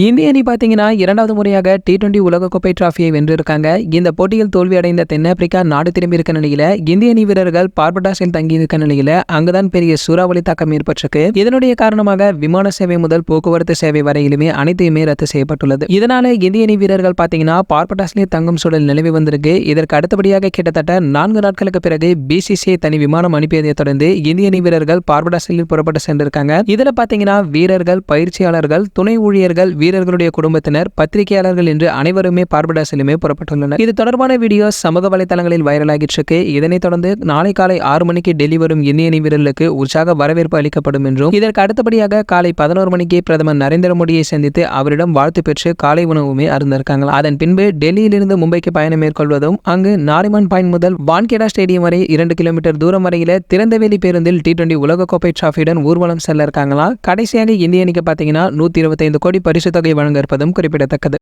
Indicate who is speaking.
Speaker 1: இந்திய அணி பாத்தீங்கன்னா இரண்டாவது முறையாக டி டுவெண்டி உலகக்கோப்பை டிராஃபியை வென்றிருக்காங்க. இந்த போட்டியில் தோல்வி அடைந்த தென்னாப்பிரிக்கா நாடு திரும்பி இருக்க நிலையில இந்திய அணி வீரர்கள் பார்படாஸில் தங்கி இருக்க நிலையில அங்குதான் பெரிய சூறாவளி தாக்கம் ஏற்பட்டிருக்கு. இதனுடைய காரணமாக விமான சேவை முதல் போக்குவரத்து சேவை வரையிலுமே அனைத்தையுமே ரத்து செய்யப்பட்டுள்ளது. இதனால இந்திய அணி வீரர்கள் பார்த்தீங்கன்னா பார்படாஸ்லேயே தங்கும் சூழல் நிலவி வந்திருக்கு. இதற்கு அடுத்தபடியாக கிட்டத்தட்ட நான்கு நாட்களுக்கு பிறகு பிசிசிஐ தனி விமானம் அனுப்பியதை தொடர்ந்து இந்திய அணி வீரர்கள் பார்படாஸில் புறப்பட்டு சென்றிருக்காங்க. இதுல பாத்தீங்கன்னா வீரர்கள் பயிற்சியாளர்கள் துணை ஊழியர்கள் வீரர்களுடைய குடும்பத்தினர் பத்திரிகையாளர்கள் என்று அனைவருமே பார்படாஸிலுமே புறப்பட்டுள்ளனர். இது தொடர்பான வீடியோ சமூக வலைதளங்களில் வைரலாகிட்டு இருக்கு. இதனைத் தொடர்ந்து நாளை காலை ஆறு மணிக்கு டெல்லி வரும் இந்திய அணி வீரர்களுக்கு உற்சாக வரவேற்பு அளிக்கப்படும் என்றும் இதற்கு அடுத்தபடியாக காலை பதினோரு மணிக்கு பிரதமர் நரேந்திர மோடியை சந்தித்து அவரிடம் வாழ்த்து பெற்று காலை உணவுமே அருந்திருக்காங்களா அதன் பின்பு டெல்லியிலிருந்து மும்பைக்கு பயணம் மேற்கொள்வதும் அங்கு நாரிமன் பாயிண்ட் முதல் வான்கேடா ஸ்டேடியம் வரை இரண்டு கிலோமீட்டர் தூரம் வரையில திறந்தவெளி பேருந்தில் டி டுவெண்டி உலகக்கோப்பை டிராஃபியுடன் ஊர்வலம் செல்ல இருக்காங்களா? கடைசியாக இந்திய அணிக்கு பார்த்தீங்கன்னா நூற்றி இருபத்தைந்து கோடி பரிசு தொகை வழங்க இருப்பதும் குறிப்பிடத்தக்கது.